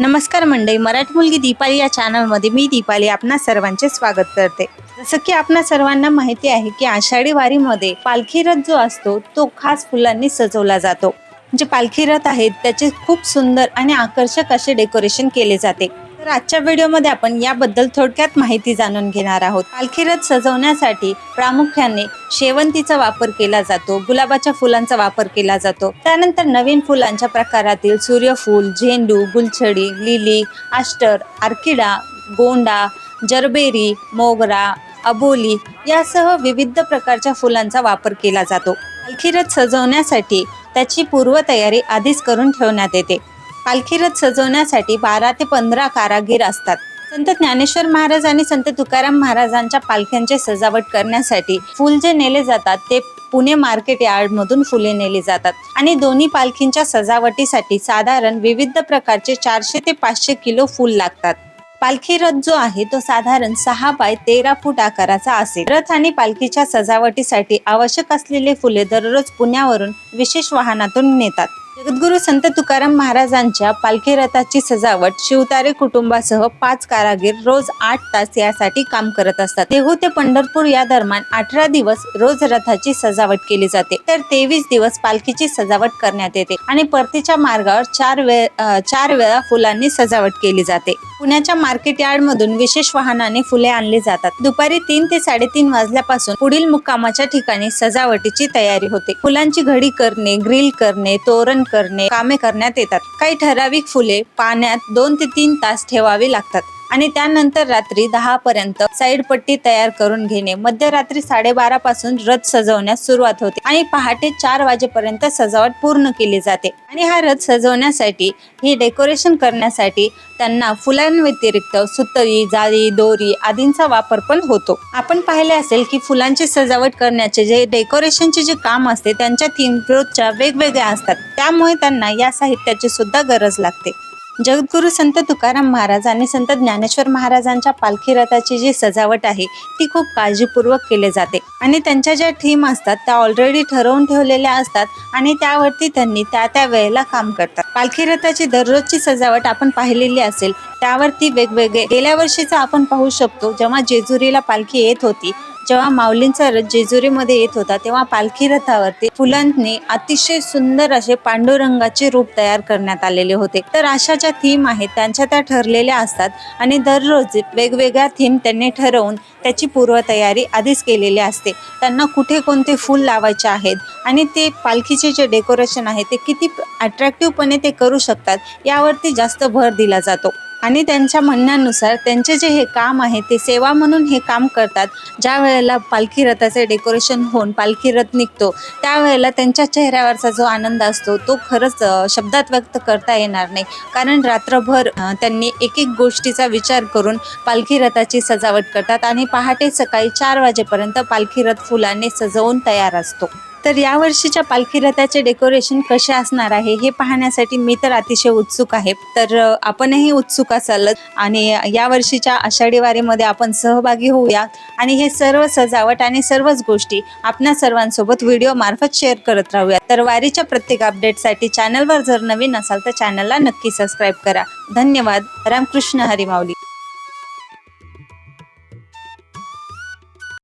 नमस्कार मंडळी मराठी मुलगी दीपाली या चॅनलमध्ये मी दीपाली आपणा सर्वांचे स्वागत करते. जसं की आपणा सर्वांना माहिती आहे की आषाढी वारीमध्ये पालखी रथ जो असतो तो खास फुलांनी सजवला जातो. जे पालखी रथ आहेत त्याचे खूप सुंदर आणि आकर्षक असे डेकोरेशन केले जाते. तर आजच्या व्हिडिओमध्ये आपण याबद्दल थोडक्यात माहिती जाणून घेणार आहोत. पालखी रथ सजवण्यासाठी प्रामुख्याने शेवंतीचा वापर केला जातो गुलाबाच्या फुलांचा वापर केला जातो. त्यानंतर नवीन फुलांच्या प्रकारातील सूर्यफूल झेंडू गुलछडी लिली आष्टर आर्किडा गोंडा जरबेरी मोगरा अबोली यासह विविध प्रकारच्या फुलांचा वापर केला जातो. पालखी रथ सजवण्यासाठी त्याची पूर्वतयारी आधीच करून ठेवण्यात येते. पालखी रथ सजवण्यासाठी बारा ते पंधरा कारागीर असतात. संत ज्ञानेश्वर महाराज आणि संत तुकाराम महाराजांच्या पालख्यांचे सजावट करण्यासाठी फुल जे नेले जातात ते पुणे मार्केट यार्ड मधून फुले नेली जातात. आणि दोन्ही पालखींच्या सजावटीसाठी साधारण विविध प्रकारचे चारशे ते पाचशे किलो फुल लागतात. पालखी रथ जो आहे तो साधारण सहा बाय तेरा फूट आकाराचा असेल. रथ आणि पालखीच्या सजावटीसाठी आवश्यक असलेले फुले दररोज पुण्यावरून विशेष वाहनातून नेतात. जगद्गुरु संत तुकाराम महाराजांच्या पालखी रथाची सजावट शिवतारे कुटुंबासह पाच कारागीर रोज आठ तास यासाठी काम करत असतात. देहू ते पंढरपूर या दरम्यान अठरा दिवस रोज रथाची सजावट केली जाते. तर तेवीस दिवस पालखीची सजावट करण्यात येते आणि परतीच्या मार्गावर चार वेळ चार वेळा फुलांनी सजावट केली जाते. पुण्याच्या मार्केट यार्ड मधून विशेष वाहनाने फुले आणली जातात. दुपारी तीन ते साडेतीन वाजल्यापासून पुढील मुक्कामाच्या ठिकाणी सजावटीची तयारी होते. फुलांची घडी करणे ग्रिल करणे तोरण करणे कामे करण्यात येतात. काही ठराविक फुले पाण्यात दोन ते तीन तास ठेवावी लागतात. आणि त्यानंतर रात्री दहा पर्यंत साईड पट्टी तयार करून घेणे. मध्यरात्री साडेबारा पासून रथ सजवण्यास सुरुवात होते आणि पहाटे चार वाजेपर्यंत सजावट पूर्ण केली जाते. आणि हा रथ सजवण्यासाठी ही डेकोरेशन करण्यासाठी त्यांना फुलांव्यतिरिक्त सुतळी जाळी दोरी आदींचा वापर पण होतो. आपण पाहिले असेल की फुलांची सजावट करण्याचे जे डेकोरेशनचे जे काम असते त्यांच्या थीम रोजच्या वेगवेगळ्या असतात. त्यामुळे त्यांना या साहित्याची सुद्धा गरज लागते. जगद्गुरु संत तुकाराम महाराज आणि संत ज्ञानेश्वर महाराजांच्या पालखी रथाची जी सजावट आहे ती खूप काळजीपूर्वक केली जाते. आणि त्यांच्या ज्या थीम असतात त्या ऑलरेडी ठरवून ठेवलेल्या असतात आणि त्यावरती त्यांनी त्या त्या वेळेला काम करतात. पालखी रथाची दररोजची सजावट आपण पाहिलेली असेल त्यावरती वेगवेगळे गेल्या वर्षीचा आपण पाहू शकतो जेव्हा जेजुरीला पालखी येत होती जेव्हा माऊलींचा रथ जेजुरीमध्ये येत होता तेव्हा पालखी रथावरती फुलांनी अतिशय सुंदर असे पांडुरंगाचे रूप तयार करण्यात आलेले होते. तर अशा ज्या थीम आहेत त्यांच्या त्या ठरलेल्या असतात आणि दररोज वेगवेगळ्या थीम त्यांनी ठरवून त्याची पूर्वतयारी आधीच केलेली असते. त्यांना कुठे कोणते फूल लावायचे आहेत आणि ते पालखीचे जे डेकोरेशन आहे ते किती अट्रॅक्टिव्हपणे ते करू शकतात यावरती जास्त भर दिला जातो. आणि त्यांच्या म्हणण्यानुसार त्यांचे जे हे काम आहे ते सेवा म्हणून हे काम करतात. ज्या वेळेला पालखी रथाचे डेकोरेशन होऊन पालखी रथ निघतो त्यावेळेला त्यांच्या चेहऱ्यावरचा जो आनंद असतो तो खरंच शब्दात व्यक्त करता येणार नाही. कारण रात्रभर त्यांनी एक एक गोष्टीचा विचार करून पालखी रथाची सजावट करतात आणि पहाटे सकाळी चार वाजेपर्यंत पालखी रथ फुलांनी सजवून तयार असतो. तर यावर्षीच्या पालखी रथाचे डेकोरेशन कसे असणार आहे हे पाहण्यासाठी मी तर अतिशय उत्सुक आहे. तर आपणही उत्सुक असाल आणि या वर्षीच्या आषाढी वारीमध्ये आपण सहभागी होऊया. आणि हे सर्व सजावट आणि सर्वच गोष्टी आपणा सर्वांसोबत व्हिडिओ मार्फत शेअर करत राहूया. तर वारीच्या प्रत्येक अपडेटसाठी चॅनलवर जर नवीन असाल तर चॅनलला नक्की सबस्क्राईब करा. धन्यवाद. रामकृष्ण हरी माऊली.